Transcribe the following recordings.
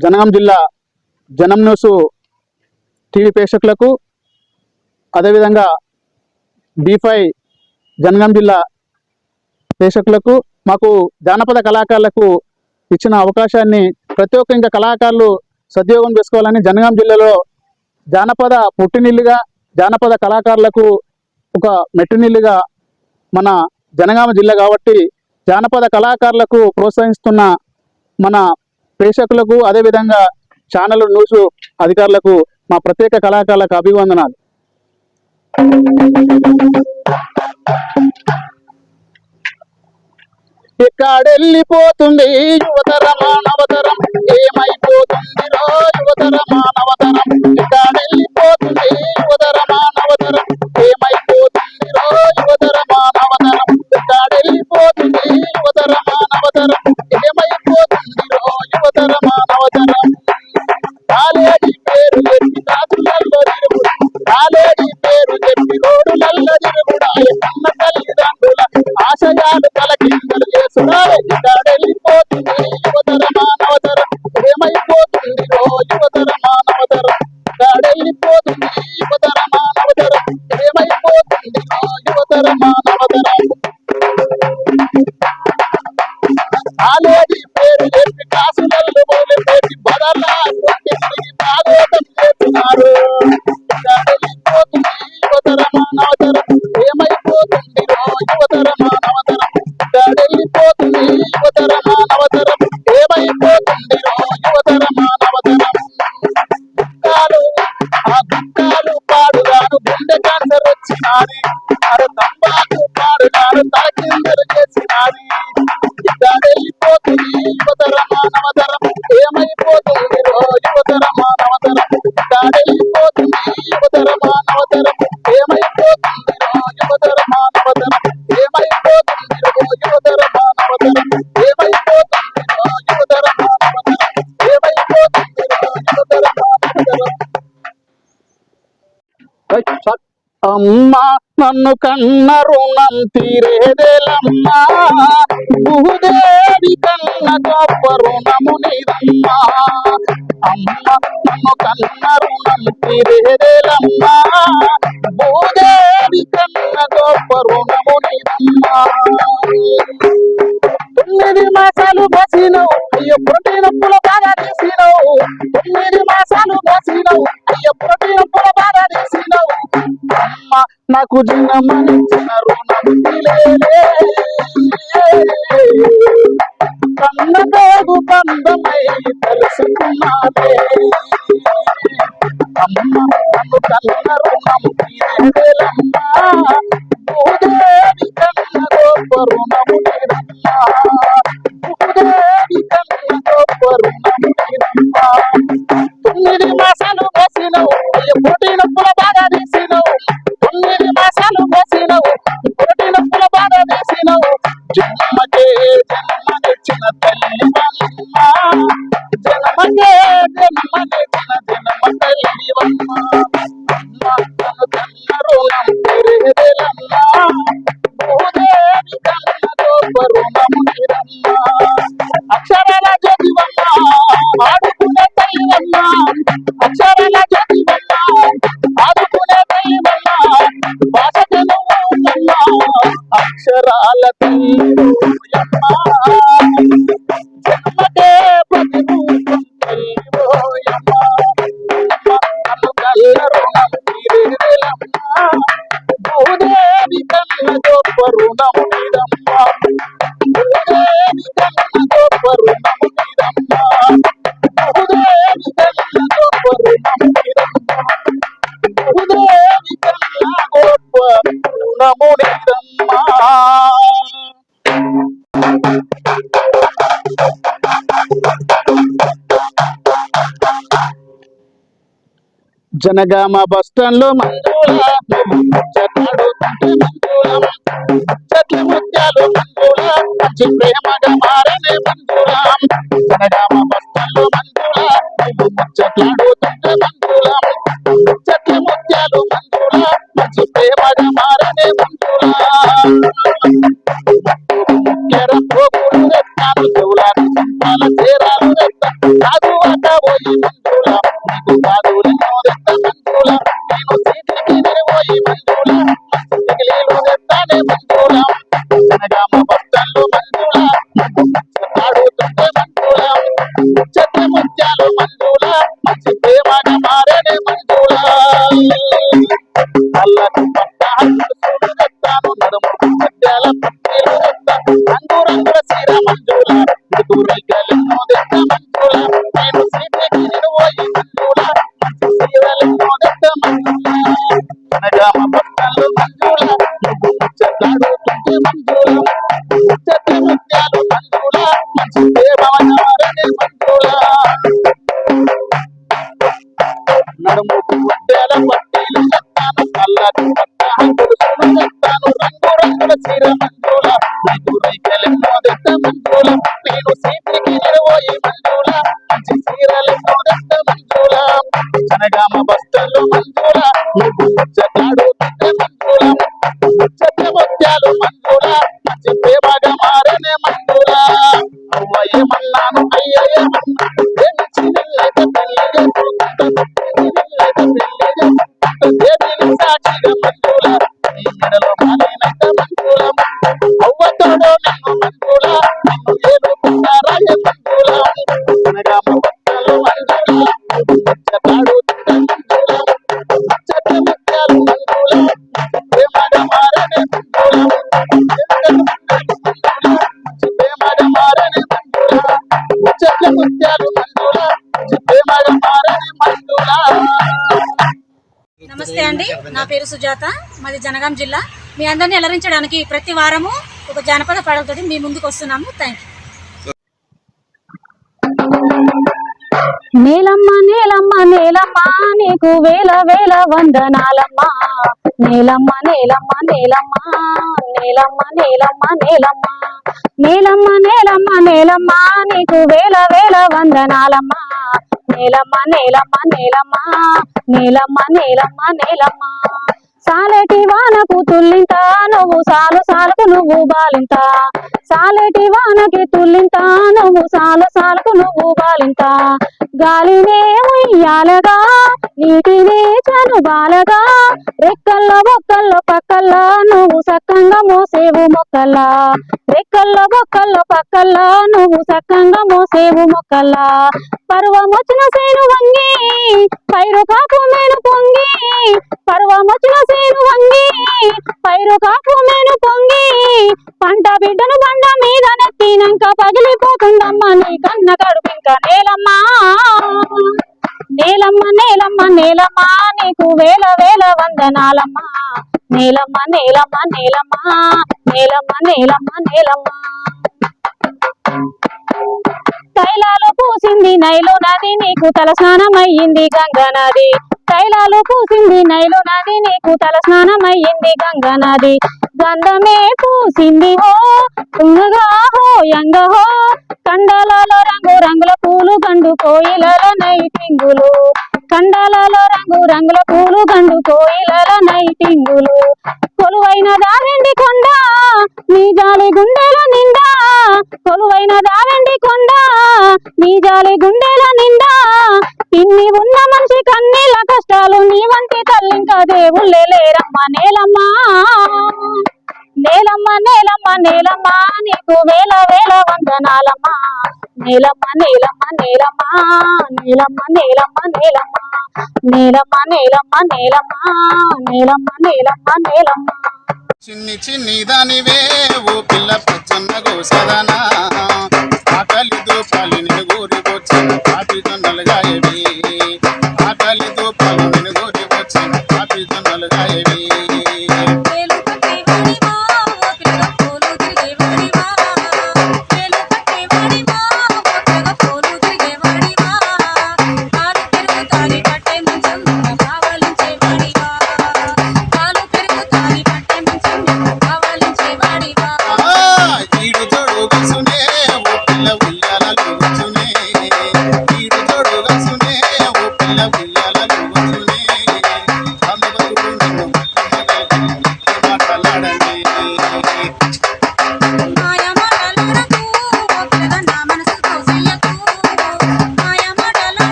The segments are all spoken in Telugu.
జనగాం జిల్లా జనం న్యూస్ టీవీ ప్రేక్షకులకు అదేవిధంగా బీఫై జనగాం జిల్లా ప్రేక్షకులకు మాకు జానపద కళాకారులకు ఇచ్చిన అవకాశాన్ని ప్రతి ఒక్క ఇంకా కళాకారులు సద్యోగం చేసుకోవాలని జనగాం జిల్లాలో జానపద పుట్టినిల్లుగా జానపద కళాకారులకు ఒక మెట్టినిల్లుగా మన జనగామ జిల్లా కాబట్టి జానపద కళాకారులకు ప్రోత్సహిస్తున్న మన ప్రేక్షకులకు అదేవిధంగా ఛానల్ న్యూస్ అధికారులకు మా ప్రత్యేక కళాకారులకు అభివందనాలు. ఎక్కడెళ్ళిపోతుంది యువతర మానవతరం ఏమైపోతుంది రో యువతర మానవతరం ఎక్కడెళ్ళిపోతుంది యువతర మానవతరం ఏమైపోతుంది రో యువతర మానవతరం ఎక్కడెళ్ళిపోతుంది యువతర ఏమైపోతుంది i mother, mother, mother, నన్ను కన్న రుణం తీరేదేలమ్మాదేవి కన్న గొప్ప రుణము నిదమ్మా. అమ్మ నన్ను కన్న రుణం తీరేదేలమ్మా. నాకు దినమనించిన రుణం కన్నదేవు బంధమై తెలుసుకున్నాదే అమ్మ కన్న రుణం తీరేలమ్మా జనగామ బస్ స్టాండ్లో మంజూల చెట్ల ముత్యాలు మంజూల మంచి ప్రేమ yeah, yeah. నా పేరు సుజాత మాది జనగాం జిల్లా. మీ అందరిని అలరించడానికి ప్రతి వారము ఒక జానపద పాటలతోటి మీ ముందుకు వస్తున్నాము. థ్యాంక్ యూ నేలమ్మ నేలమ్మ నేలమ్మ నీకు వేల వేల వందనాలమ్మా. నేలమ్మ నేలమ్మ నేలమ్మ నేలమ్మ నేలమ్మ నేలమ్మ నేలమ్మ నేలమ్మ నేలమ్మ నీకు వేల వేల వందనాలమ్మ నేలమ్మ నేలమ్మ నేలమ్మ నేలమ్మ నేలమ్మ నేలమ్మ సాలేటి వానకు తుల్లింత నువ్వు సాలు సాలకు నువ్వు బాలింత సాలేటి వానకి తుల్లింత నువ్వు సాలు సాలకు నువ్వు బాలింత గాలినే ఉయ్యాలగా నీటినే చనుబాలగా రెక్కల్లో బొక్కల్లో పక్కల్లో నువ్వు సక్కంగా మోసేవు మొక్కల్లా. రెక్కల్లో బొక్కల్లో పక్కల్లో నువ్వు సక్కంగా మోసేవు మొక్కల్లా. పర్వం వచ్చిన సేను వంగి పైరు కాపు మేను పొంగి పర్వం వచ్చిన సేను పైరు మేను పొంగి పంట బిడ్డను బండ మీద నెత్తినాక పగిలిపోతుందమ్మా నీ కన్న కడుపు ఇంకా నేలమ్మా. నేలమ్మ నేలమ్మ నేలమ్మా నీకు వేల వేల వందనాలమ్మా. నేలమ్మ నేలమ్మ నేలమ్మా నేలమ్మ నేలమ్మ నేలమ్మా. తైలాలు పూసింది నైలు నది నీకు తల స్నానం అయ్యింది గంగా నది. తైలాలు పూసింది. నైలు నది నీకు తల స్నానమయ్యింది. గంగా నది గంధమే పూసింది. హో తుంగగా హో యంగ హో కండలలో రంగు రంగుల పూలు గండు కోయిలలో నైటింగులు. కండలలో రంగు రంగుల పూలు గండు కోయిలలో నైటింగులు. కొలువైన దావెండి కొండ నీ జాలి గుండెల నిండా. కొలువైన దావెండి కొండ నీ జాలి గుండెల నిండా. ఇన్ని ఉన్న మనిషి కన్నా కష్టాలు నీ వంటి తల్లింకా దేవుళ్ళే లేరమ్మా నేలమ్మా. నేలమ్మ నేలమ్మ నేలమ్మా నీకు వేల వేల వందనాలమ్మా. నేలమ్మ నేలమ్మ నేలమ్మా. నేలమ్మ నేలమ్మ నేలమ్మా. నేలమ్మ నేలమ్మ నేలమ్మా. నేలమ్మ నేలమ్మ నేలమ్మా. చిన్ని చిన్ని దానివే ఓ పిల్ల పచ్చన్న గోసదనా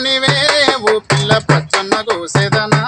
దానివేవు పిల్ల పచ్చన్న కోసేదనా?